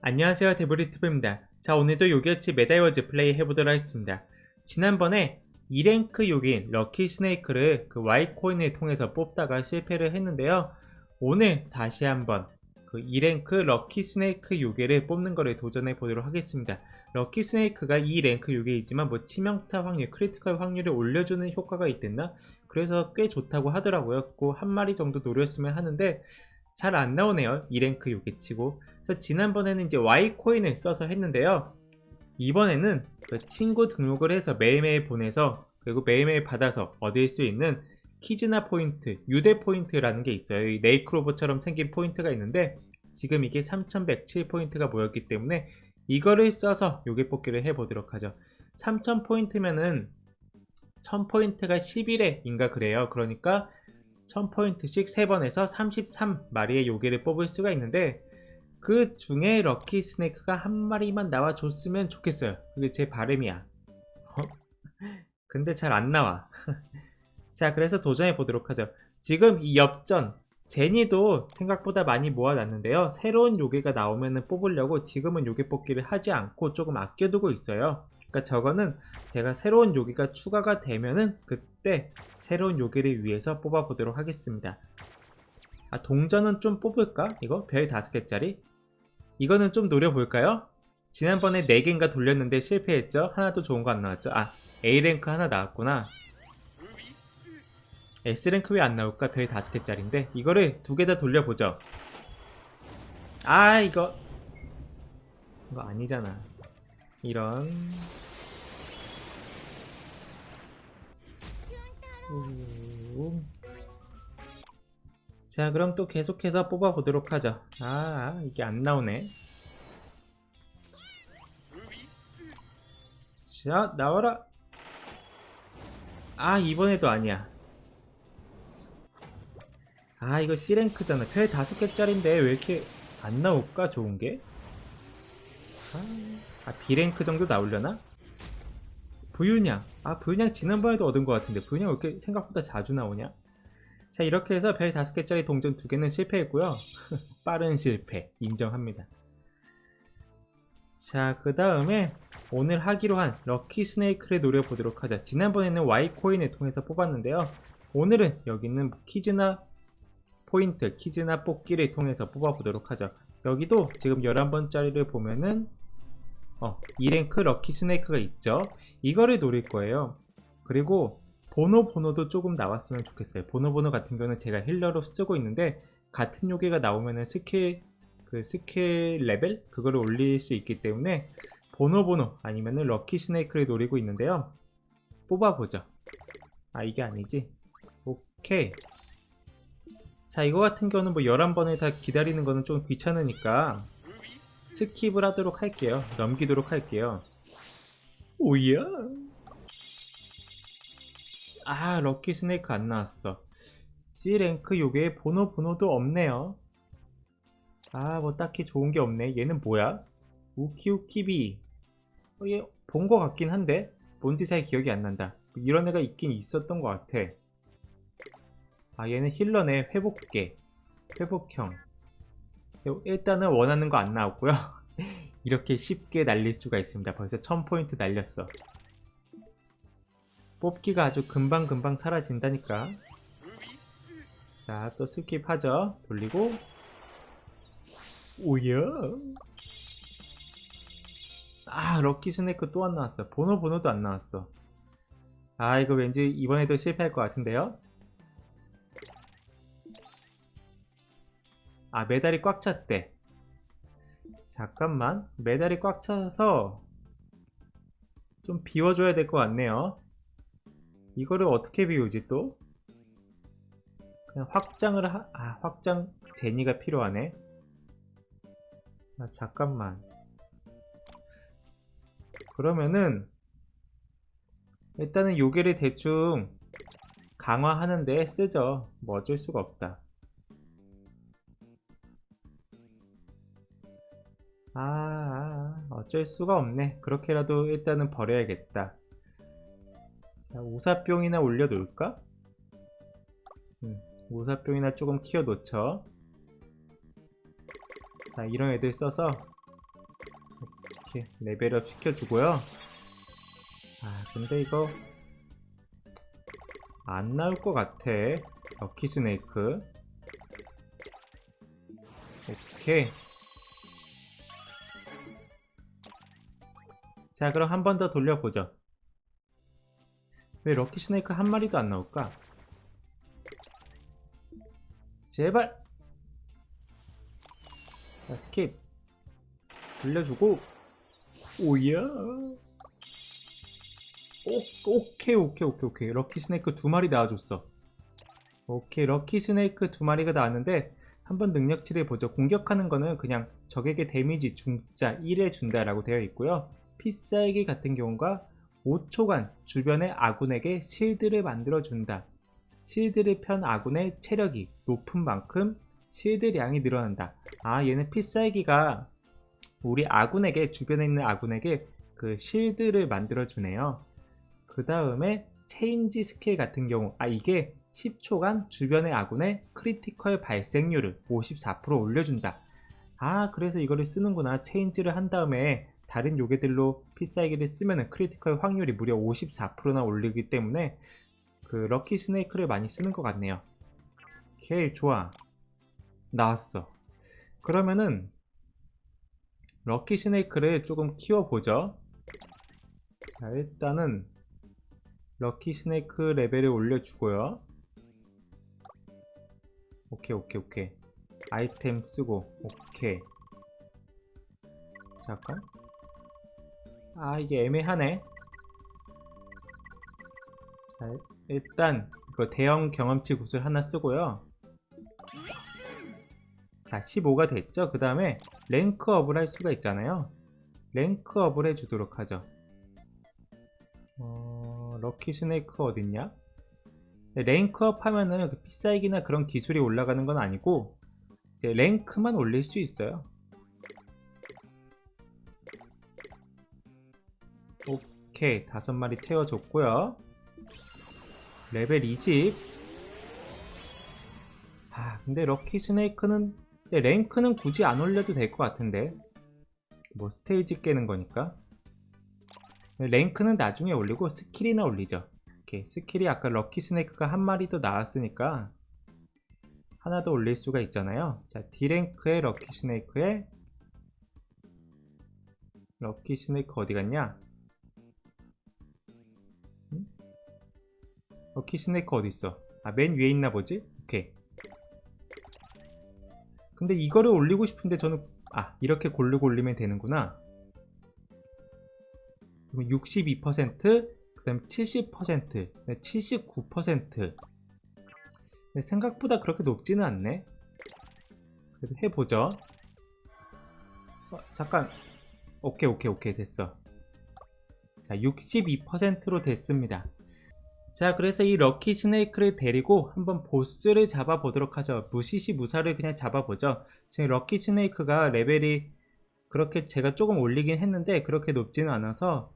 안녕하세요 데브리트브입니다. 자 오늘도 요기어치 메다이워즈 플레이 해보도록 하겠습니다. 지난번에 2랭크 요기인 럭키 스네이크를 그 Y코인을 통해서 뽑다가 실패를 했는데요. 오늘 다시 한번 그 2랭크 럭키 스네이크 요괴를 뽑는 거를 도전해 보도록 하겠습니다. 럭키 스네이크가 2랭크 요괴이지만 뭐 치명타 확률, 크리티컬 확률을 올려주는 효과가 있댔나? 그래서 꽤 좋다고 하더라고요. 그한 마리 정도 노렸으면 하는데 잘 안 나오네요. 2랭크 요괴치고. 그래서 지난번에는 이제 Y코인을 써서 했는데요. 이번에는 그 친구 등록을 해서 매일매일 보내서 그리고 매일매일 받아서 얻을 수 있는 키즈나 포인트, 유대 포인트라는 게 있어요. 이 네이크로버처럼 생긴 포인트가 있는데 지금 이게 3107포인트가 모였기 때문에 이거를 써서 요괴 뽑기를 해보도록 하죠. 3000포인트면은 1000포인트가 11회인가 그래요. 그러니까 1000포인트씩 3번에서 33마리의 요괴를 뽑을 수가 있는데 그 중에 럭키 스네이크가 한 마리만 나와줬으면 좋겠어요. 그게 제 바람이야. 어? 근데 잘 안 나와. 자, 그래서 도전해 보도록 하죠. 지금 이 엽전, 제니도 생각보다 많이 모아놨는데요. 새로운 요괴가 나오면 뽑으려고 지금은 요괴 뽑기를 하지 않고 조금 아껴두고 있어요. 그러니까 저거는 제가 새로운 요괴가 추가가 되면은 그때 새로운 요괴를 위해서 뽑아보도록 하겠습니다. 아, 동전은 좀 뽑을까? 이거? 별 5개짜리? 이거는 좀 노려볼까요? 지난번에 4개인가 돌렸는데 실패했죠? 하나도 좋은 거 안 나왔죠? 아, A랭크 하나 나왔구나. S랭크 왜 안 나올까? 별 5개짜리인데 이거를 두 개 다 돌려보죠. 아, 이거 이거 아니잖아. 이런. 우. 자 그럼 또 계속해서 뽑아보도록 하죠. 아 이게 안 나오네. 자 나와라. 아 이번에도 아니야. 아 이거 C랭크잖아. 별 다섯 개짜린데 왜 이렇게 안 나올까? 좋은게? 아, 아 B랭크 정도 나오려나? 부윤양 아 부윤양 지난번에도 얻은 것 같은데 부윤양 왜 이렇게 생각보다 자주 나오냐? 자 이렇게 해서 별 5개짜리 동전 2개는 실패했고요. 빠른 실패. 인정합니다. 자 그 다음에 오늘 하기로 한 럭키 스네이크를 노려보도록 하자. 지난번에는 Y코인을 통해서 뽑았는데요. 오늘은 여기 있는 키즈나 포인트 키즈나 뽑기를 통해서 뽑아보도록 하죠. 여기도 지금 11번짜리를 보면은 어 2랭크 럭키 스네이크가 있죠 이거를 노릴 거예요 그리고 보노 보노도 조금 나왔으면 좋겠어요. 보노 보노 같은 경우는 제가 힐러로 쓰고 있는데 같은 요괴가 나오면은 스킬 그 스킬 레벨 그거를 올릴 수 있기 때문에 보노 보노 아니면은 럭키 스네이크를 노리고 있는데요. 뽑아보죠. 아 이게 아니지. 오케이. 자 이거 같은 경우는 뭐 11번을 다 기다리는 거는 좀 귀찮으니까 스킵을 하도록 할게요. 넘기도록 할게요. 오야. 아 럭키 스네이크 안 나왔어. C랭크 요게 번호 번호도 없네요. 아 뭐 딱히 좋은 게 없네. 얘는 뭐야? 우키우키비. 어, 얘본 거 같긴 한데 뭔지 잘 기억이 안 난다. 이런 애가 있긴 있었던 것 같아. 아 얘는 힐러네. 회복계. 회복형 일단은 원하는 거 안 나왔고요. 이렇게 쉽게 날릴 수가 있습니다. 벌써 1000포인트 날렸어. 뽑기가 아주 금방금방 사라진다니까. 자 또 스킵하죠. 돌리고. 오야 아 럭키 스네이크 또 안 나왔어. 번호 번호도 안 나왔어. 아 이거 왠지 이번에도 실패할 것 같은데요 아 메달이 꽉 찼대. 잠깐만. 메달이 꽉 차서 좀 비워줘야 될 것 같네요. 이거를 어떻게 비우지 또? 그냥 확장을 하... 아 확장 제니가 필요하네. 아 잠깐만. 그러면은 일단은 요괴를 대충 강화하는데 쓰죠. 뭐 어쩔 수가 없다 아, 아 어쩔 수가 없네 그렇게라도 일단은 버려야겠다 자, 오사병이나 올려놓을까? 음, 오사병이나 조금 키워놓죠. 자, 이런 애들 써서 이렇게 레벨업 시켜주고요. 아, 근데 이거 안 나올 것 같아. 럭키 스네이크. 오케이. 자, 그럼 한 번 더 돌려보죠. 왜 럭키 스네이크 한 마리도 안 나올까? 제발! 자, 스킵. 돌려주고. 오야. 오, 오케이, 오케이, 오케이, 오케이. 럭키 스네이크 두 마리 나와줬어. 오케이, 럭키 스네이크 두 마리가 나왔는데, 한번 능력치를 보죠. 공격하는 거는 그냥 적에게 데미지 중자 1에 준다라고 되어 있고요. 피싸이기 같은 경우가 5초간 주변의 아군에게 실드를 만들어준다. 실드를 편 아군의 체력이 높은 만큼 실드량이 늘어난다. 아, 얘는 피싸이기가 우리 아군에게, 주변에 있는 아군에게 그 실드를 만들어주네요. 그 다음에 체인지 스킬 같은 경우, 아, 이게 10초간 주변의 아군의 크리티컬 발생률을 54% 올려준다. 아, 그래서 이거를 쓰는구나. 체인지를 한 다음에 다른 요괴들로 피싸이기를 쓰면 크리티컬 확률이 무려 54%나 올리기 때문에 그 럭키 스네이크를 많이 쓰는 것 같네요. 오케이, 좋아. 나왔어. 그러면은 럭키 스네이크를 조금 키워보죠. 자, 일단은 럭키 스네이크 레벨을 올려주고요. 오케이, 오케이, 오케이. 아이템 쓰고, 오케이. 잠깐. 아, 이게 애매하네. 자, 일단, 이거 대형 경험치 구슬 하나 쓰고요. 자, 15가 됐죠? 그 다음에 랭크업을 할 수가 있잖아요. 랭크업을 해주도록 하죠. 어, 럭키 스네이크 어딨냐? 네, 랭크업 하면은 그 피싸이기나 그런 기술이 올라가는 건 아니고 랭크만 올릴 수 있어요. 오케이 다섯 마리 채워줬고요. 레벨 20. 아 근데 럭키 스네이크는 네, 랭크는 굳이 안 올려도 될 것 같은데 뭐 스테이지 깨는 거니까 랭크는 나중에 올리고 스킬이나 올리죠. 이렇게 스킬이 아까 럭키 스네이크가 한 마리 더 나왔으니까 하나 더 올릴 수가 있잖아요. 자, D랭크의 럭키 스네이크에 럭키 스네이크 어디 갔냐? 럭키 스네이크 어디 있어? 아, 맨 위에 있나 보지? 오케이. 근데 이거를 올리고 싶은데 저는 아, 이렇게 고르고 올리면 되는구나. 그럼 62%, 그 다음 70%, 79%. 생각보다 그렇게 높지는 않네. 그래도 해보죠. 어, 잠깐. 오케이, 오케이, 오케이. 됐어. 자, 62%로 됐습니다. 자, 그래서 이 럭키 스네이크를 데리고 한번 보스를 잡아 보도록 하죠. 무시시 무사를 그냥 잡아 보죠. 지금 럭키 스네이크가 레벨이 그렇게 제가 조금 올리긴 했는데 그렇게 높지는 않아서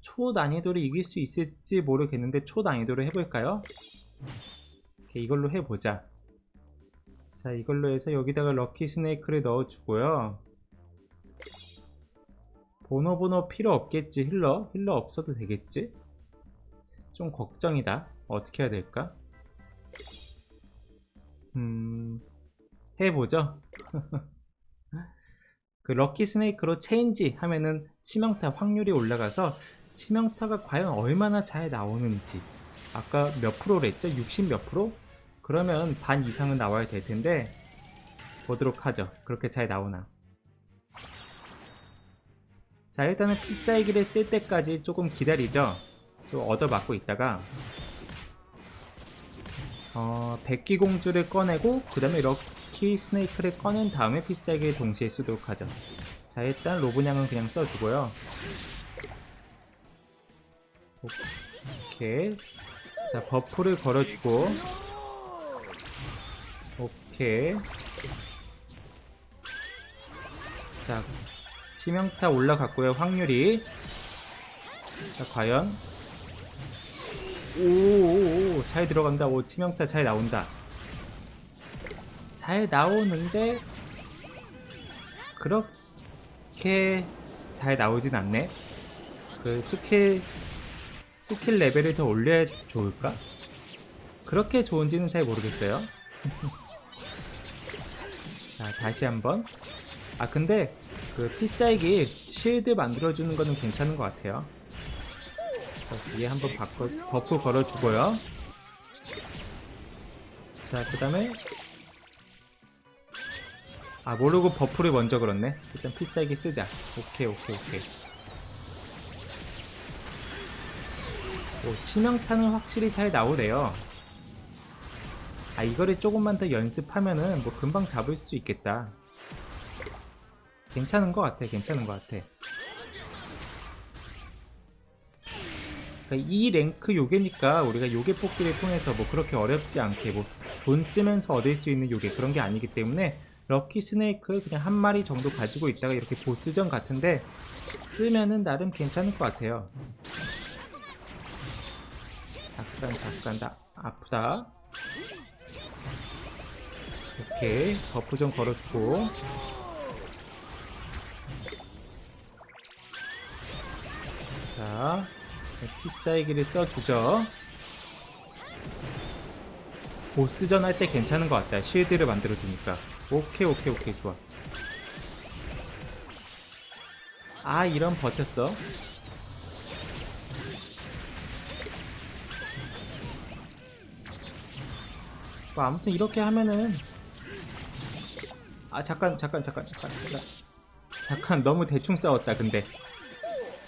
초난이도를 이길 수 있을지 모르겠는데 초난이도를 해볼까요? 이렇게 이걸로 해보자 자 이걸로 해서 여기다가 럭키 스네이크를 넣어주고요 보노보노 필요 없겠지 힐러? 힐러 없어도 되겠지? 좀 걱정이다 어떻게 해야 될까? 음... 해보죠 그 럭키 스네이크로 체인지 하면은 치명타 확률이 올라가서 치명타가 과연 얼마나 잘 나오는지 아까 몇 프로를 했죠? 60 몇 프로? 그러면 반 이상은 나와야 될 텐데 보도록 하죠 그렇게 잘 나오나 자 일단은 피싸이기를 쓸 때까지 조금 기다리죠 또 얻어맞고 있다가 어, 백기공주를 꺼내고 그 다음에 럭키 스네이크를 꺼낸 다음에 피싸이기를 동시에 쓰도록 하죠. 자 일단 로브냥은 그냥 써주고요. 오케이. 자 버프를 걸어주고. 오케이. 자 치명타 올라갔고요 확률이. 자 과연 오오오 잘 들어간다 오 치명타 잘 나온다 잘 나오는데 그렇게 잘 나오진 않네. 그 스킬 스킬 레벨을 더 올려야 좋을까? 그렇게 좋은지는 잘 모르겠어요. 자 다시 한번. 아 근데 그 필살기 쉴드 만들어주는 거는 괜찮은 것 같아요. 자, 위에 한번 바꿔 버프 걸어주고요. 자 그 다음에 아 모르고 버프를 먼저 걸었네. 일단 필살기 쓰자. 오케이 오케이 오케이. 오, 치명타는 확실히 잘 나오네요. 아, 이거를 조금만 더 연습하면은 뭐 금방 잡을 수 있겠다. 괜찮은 것 같아, 괜찮은 것 같아. 그러니까 이 랭크 요괴니까 우리가 요괴 뽑기를 통해서 뭐 그렇게 어렵지 않게 뭐 돈 쓰면서 얻을 수 있는 요괴 그런 게 아니기 때문에 럭키 스네이크 그냥 한 마리 정도 가지고 있다가 이렇게 보스전 같은데 쓰면은 나름 괜찮을 것 같아요. 잠깐 나 아프다. 오케이 버프 좀 걸어주고. 자 피사이기를 써주죠. 보스전 할 때 괜찮은 것 같다 쉴드를 만들어주니까. 오케이 오케이 오케이. 좋아. 아 이런 버텼어? 뭐 아무튼 이렇게 하면은 아 잠깐 잠깐 잠깐 잠깐 잠깐. 잠깐 너무 대충 싸웠다 근데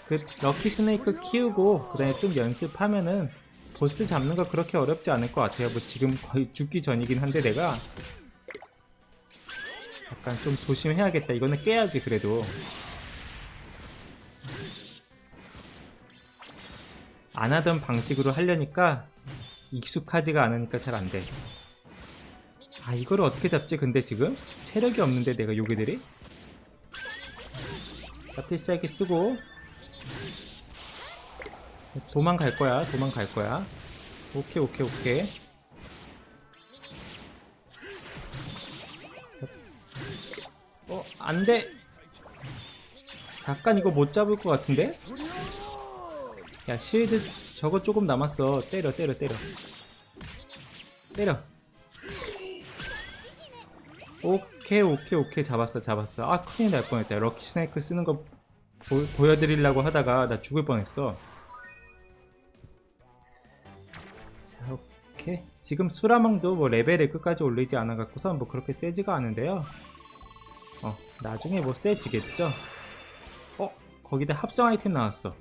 그 럭키 스네이크 키우고 그 다음에 좀 연습하면은 보스 잡는 거 그렇게 어렵지 않을 것 같아요. 뭐 지금 거의 죽기 전이긴 한데 내가 약간 좀 조심해야겠다. 이거는 깨야지 그래도. 안 하던 방식으로 하려니까 익숙하지가 않으니까 잘 안돼. 아 이거를 어떻게 잡지 근데 지금? 체력이 없는데 내가 요괴들이? 자 필살기 쓰고 도망갈 거야 도망갈 거야. 오케이 오케이 오케이. 어 안돼. 잠깐 이거 못 잡을 것 같은데? 야 실드 저거 조금 남았어. 때려 때려 때려. 때려. 오케이 오케이 오케이. 잡았어 잡았어. 아 큰일 날 뻔했다. 럭키 스네이크 쓰는 거 보, 여드리려고 하다가 나 죽을 뻔했어 오케이 지금 수라망도 뭐 레벨을 끝까지 올리지 않아 갖고서 뭐 그렇게 세지가 않은데요 어 나중에 뭐 세지겠죠 어 거기다 합성 아이템 나왔어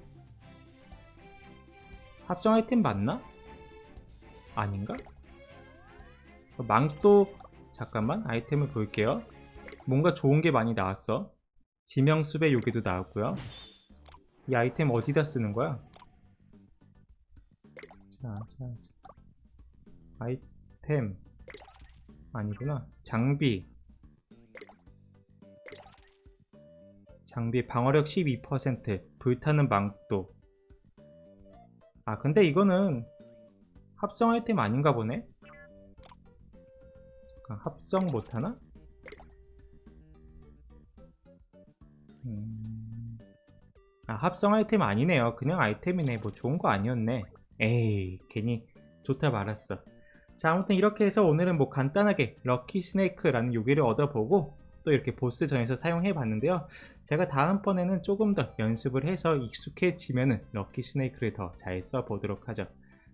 합성 아이템 맞나? 아닌가? 어, 망토 잠깐만 아이템을 볼게요 뭔가 좋은 게 많이 나왔어 지명수배 요괴도 나왔고요 이 아이템 어디다 쓰는 거야? 자, 자, 자. 아이템. 아니구나. 장비. 장비 방어력 12% 불타는 망토. 아 근데 이거는 합성 아이템 아닌가 보네? 합성 못하나? 음... 아 합성 아이템 아니네요. 그냥 아이템이네. 뭐 좋은 거 아니었네. 에이 괜히 좋다 말았어 자 아무튼 이렇게 해서 오늘은 뭐 간단하게 럭키 스네이크라는 요괴를 얻어보고 또 이렇게 보스전에서 사용해 봤는데요. 제가 다음번에는 조금 더 연습을 해서 익숙해지면은 럭키 스네이크를 더 잘 써보도록 하죠.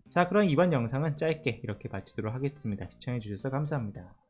자 그럼 이번 영상은 짧게 이렇게 마치도록 하겠습니다. 시청해주셔서 감사합니다